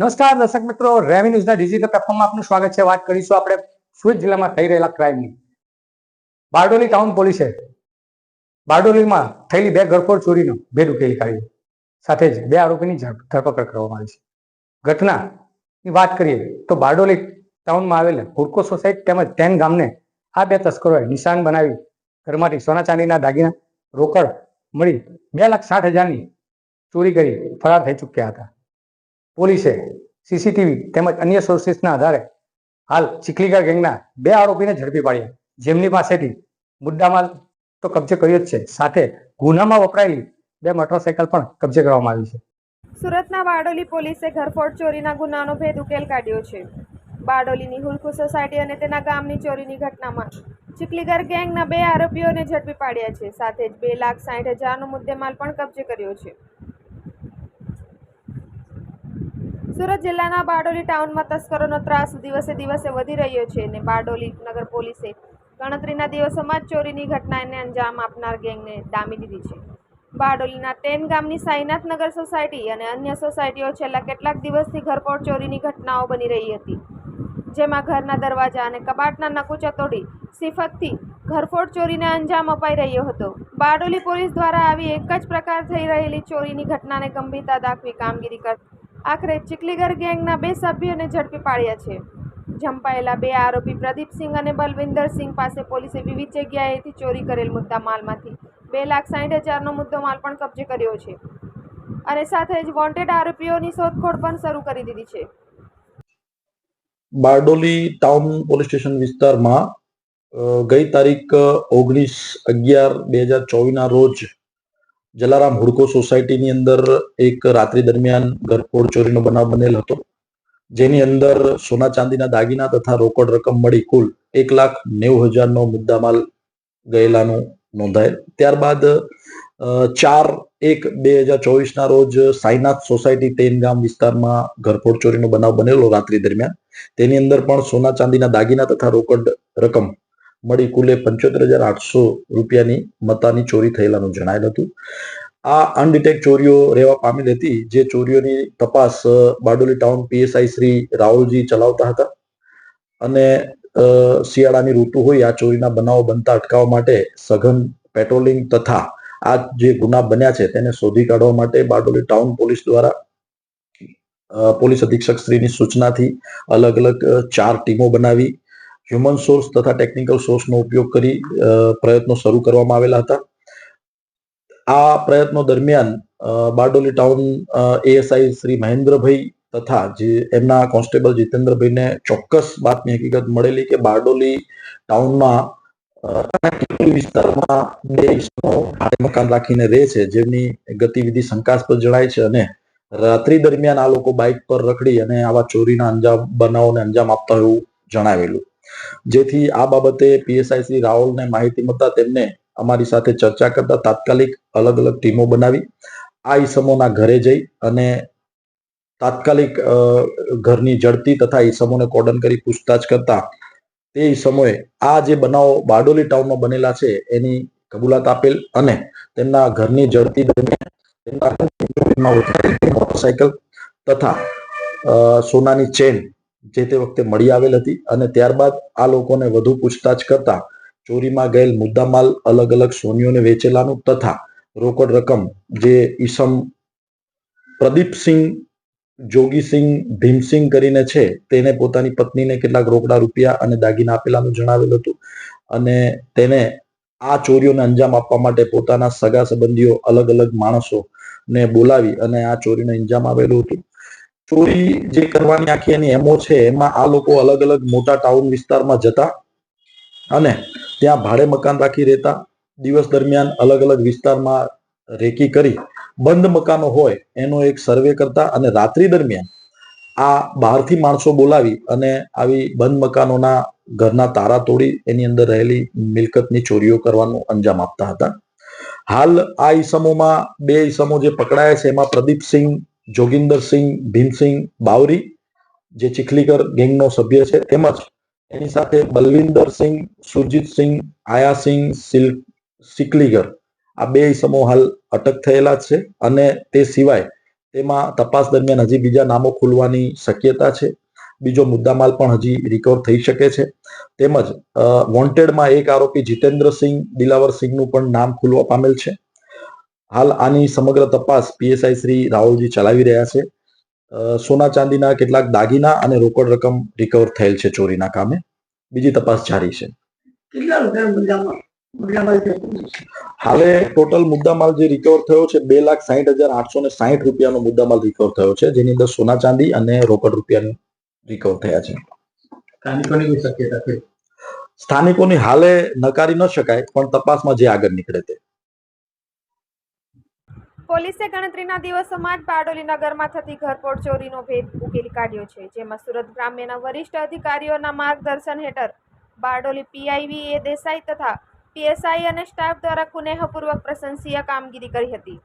નમસ્કાર દર્શક મિત્રો, રેવી ન્યૂઝના ડિજિટલ પ્લેટફોર્મમાં આપનું સ્વાગત છે. વાત કરીશું આપણે સુરત જિલ્લામાં થઈ રહેલા ક્રાઇમની બારડોલી ટાઉન પોલીસે બારડોલીમાં થયેલી બે ગરફોડ ચોરીનો ભેદ ઉકેલી કાઢ્યો. સાથે જ બે આરોપીની ધરપકડ કરવામાં આવી છે. ઘટનાની વાત કરીએ તો બારડોલી ટાઉનમાં આવેલ હુડકો સોસાયટી તેમજ ટેન ગામને આ બે તસ્કરોએ નિશાન બનાવી ઘરમાંથી સોના ચાંદીના દાગીના રોકડ મળી બે લાખ સાઠ હજારની ચોરી કરી ફરાર થઈ ચૂક્યા હતા. પોલીસે સીસીટીવી તેમજ અન્ય સોર્સિસના આધારે હાલ ચીખલીગા ગેંગના બે આરોપીને ઝડપી પાડ્યા. જેમની પાસેથી મુદ્દામાલ તો કબજે કર્યો જ છે. સાથે ગુનામાં વપરાયેલી બે મોટરસાયકલ પણ કબજે કરવામાં આવી છે. સુરતના બારડોલી પોલીસે ઘરફોડ ચોરીના ગુનાનો ભેદ ઉકેલ કાઢ્યો છે. બારડોલીની હુલકુ સોસાયટી અને તેના ગામની ચોરીની ઘટનામાં ચીખલીગર ગેંગના બે આરોપીઓને ઝડપી પાડ્યા છે. સાથે જ બે લાખ સાઠ હજારનો મુદ્દેમાલ પણ કબજે કર્યો છે. સુરત જિલ્લાના બારડોલી ટાઉનમાં તસ્કરોનો ત્રાસ દિવસે દિવસે વધી રહ્યો છે અને બારડોલી નગર પોલીસે ગણતરીના દિવસોમાં જ ચોરીની ઘટનાને અંજામ આપનાર ગેંગને ડામી દીધી છે. બારડોલીના ટેન ગામની સાઈનાથ નગર સોસાયટી અને અન્ય સોસાયટીઓ છેલ્લા કેટલાક દિવસથી ઘરપોળ ચોરીની ઘટનાઓ બની રહી હતી. જેમાં ઘરના દરવાજા અને કબાટના નકુચા તોડી સિફતથી ઘરફોડ ચોરીને અંજામ અપાઈ રહ્યો હતો. બારડોલી પોલીસ દ્વારા આવી એક જ પ્રકાર થઈ રહેલી ચોરીની ઘટનાને ગંભીરતા દાખવી કામગીરી કર આખરે ચિકલીગર ગેંગના બે સભ્યોને ઝડપી પાડ્યા છે. ઝંપાયેલા બે આરોપી પ્રદીપસિંહ અને બલવિંદરસિંહ પાસે પોલીસે વિવિધ જગ્યાએથી ચોરી કરેલ મુદ્દા માલમાંથી બે લાખ સાઠ હજારનો મુદ્દો માલ પણ કબજે કર્યો છે. અને સાથે જ વોન્ટેડ આરોપીઓની શોધખોળ પણ શરૂ કરી દીધી છે. બારડોલી ટાઉન પોલીસ સ્ટેશન વિસ્તારમાં ગઈ તારીખ ઓગણીસ અગિયાર બે હજાર ચોવીસના રોજ જલારામ હુડકો સોસાયટીની અંદર એક રાત્રિ દરમિયાન ઘરફોડ ચોરીનો બનાવ બનેલ હતો, જેની અંદર સોના ચાંદીના દાગીના તથા રોકડ રકમ મળી કુલ એક લાખ નેવું હજારનો મુદ્દામાલ ગયેલાનું નોંધાયેલ. ત્યારબાદ ચાર એક બે હજાર ચોવીસના રોજ સાઈનાથ સોસાયટી તેનગામ વિસ્તારમાં ઘરફોડ ચોરીનો બનાવ બનેલો રાત્રિ દરમિયાન. તેની અંદર પણ સોના ચાંદીના દાગીના તથા રોકડ રકમ મળી કુલે પંચોતેર હજાર આઠસો રૂપિયાની મતાની ચોરી થયેલાનું જણાયેલ હતું. આ અનડિટેક ચોરીઓ રહેવા પામેલ હતી જે ચોરીઓની તપાસ બારડોલી ટાઉન પીએસઆઈ શ્રી રાહુલજી ચલાવતા હતા. અને શિયાળાની ઋતુ હોય આ ચોરીના બનાવો બનતા અટકાવવા માટે સઘન પેટ્રોલિંગ તથા આ જે ગુના બન્યા છે તેને શોધી કાઢવા માટે બારડોલી ટાઉન પોલીસ દ્વારા પોલીસ અધિક્ષક શ્રીની સૂચનાથી અલગ અલગ ચાર ટીમો બનાવી હ્યુમન સોર્સ તથા ટેકનિકલ સોર્સનો ઉપયોગ કરી પ્રયત્નો શરૂ કરવામાં આવેલા હતા. આ પ્રયત્નો દરમિયાન બારડોલી ટાઉન એએસઆઈ શ્રી મહેન્દ્રભાઈ તથા જે એમના કોન્સ્ટેબલ જીતેન્દ્રભાઈને ચોક્કસ બાતની હકીકત મળેલી કે બારડોલી ટાઉનમાં વિસ્તારમાં બે ભાડે મકાન રાખીને રહે છે, જેમની ગતિવિધિ શંકાસ્પદ જણાય છે અને રાત્રિ દરમિયાન આ લોકો બાઇક પર રખડી અને આવા ચોરીના અંજામ, બનાવોને અંજામ આપતા હોય એવું જણાવેલું. જેથી આ બાબતે પીએસઆઈ શ્રી રાહુલને માહિતી મળતા તેમને અમારી સાથે ચર્ચા કરતા તાત્કાલિક અલગ અલગ ટીમો બનાવી. આ ઈસમોના ઘરે જઈ અને તાત્કાલિક ઘરની જડતી તથા ઈસમોને કોર્ડન કરી પૂછતાછ કરતા તે ઈસમોએ આ જે બનાવો બારડોલી ટાઉનમાં બનેલા છે એની કબૂલાત આપેલ અને તેમના ઘરની જડતી દરમિયાન મોટરસાયકલ તથા સોનાની ચેન જે તે વખતે મળી આવેલ હતી અને ત્યારબાદ આ લોકોને વધુ પૂછતાછ કરતા ચોરીમાં ગયેલ મુદ્દામાલ અલગ અલગ સોનીઓને વેચેલાનું તથા રોકડ રકમ જે ઈસમ પ્રદીપસિંહ, જોગીસિંહ, ભીમસિંહ કરીને છે તેને પોતાની પત્નીને કેટલાક રોકડા રૂપિયા અને દાગીના આપેલાનું જણાવેલ હતું અને તેને આ ચોરીઓને અંજામ આપવા માટે પોતાના સગા સંબંધીઓ અલગ અલગ માણસો ને બોલાવી અને આ ચોરીને અંજામ આવેલું હતું. ચોરી જે કરવાની આખી એની એમો છે, એમાં આ લોકો અલગ અલગ મોટા ટાઉન વિસ્તારમાં જતા અને ત્યાં ભાડે મકાન રાખી રહેતા. દિવસ દરમિયાન અલગ અલગ વિસ્તારમાં રેકી કરી બંધ મકાનો હોય એનો એક સર્વે કરતા અને રાત્રિ દરમિયાન આ બહારથી માણસો બોલાવી અને આવી બંધ મકાનોના ઘરના તારા તોડી એની અંદર રહેલી મિલકતની ચોરીઓ કરવાનું અંજામ આપતા હતા. હાલ આ ઈસમોમાં બે ઈસમો જે પકડાયા છે, એમાં પ્રદીપસિંહ જોગિંદરસિંહ ભીમસિંહ બાવરી, જે ચીખલીકર ગેંગનો સભ્ય છે, તેમજ એની સાથે બલવિંદરસિંહ સુરજીતસિંહ આયાસિંહ સિલ, સિકલીગર. આ બે ઇસમો હાલ અટક થયેલા છે અને તે સિવાય તેમાં તપાસ દરમિયાન હજી બીજા નામો ખુલવાની શક્યતા છે. બીજો મુદ્દામાલ પણ હજી રિકવર થઈ શકે છે. તેમજ વોન્ટેડમાં એક આરોપી જીતેન્દ્રસિંહ દિલાવરસિંહનું પણ નામ ખુલવા પામેલ છે. હાલ આની સમગ્ર તપાસ પીએસઆઈ શ્રી રાહુલજી ચલાવી રહ્યા છે. સોના ચાંદીના કેટલાક દાગીના અને રોકડ રકમ રિકવર થયેલ છે ચોરીના કામે. બીજી તપાસ જારી છે. હાલે ટોટલ મુદ્દામાલ જે રિકવર થયો છે બે લાખ સાહીઠ હજાર આઠસો ને સાહીઠ રૂપિયાનો મુદ્દામાલ રિકવર થયો છે. જેની અંદર સોના ચાંદી અને રોકડ રૂપિયા રિકવર થયા છે? સ્થાનિકોની હાલે નકારી ન શકાય પણ તપાસમાં જે આગળ નીકળે તે. પોલીસે ગણતરીના દિવસોમાં જ બારડોલી નગરમાં થતી ઘરફોડ ચોરીનો ભેદ ઉકેલી કાઢ્યો છે, જેમાં સુરત ગ્રામ્યના વરિષ્ઠ અધિકારીઓના માર્ગદર્શન હેઠળ બારડોલી પીઆઈવી એ દેસાઈ તથા પીએસઆઈ અને સ્ટાફ દ્વારા કુનેહપૂર્વક પ્રશંસીય કામગીરી કરી હતી.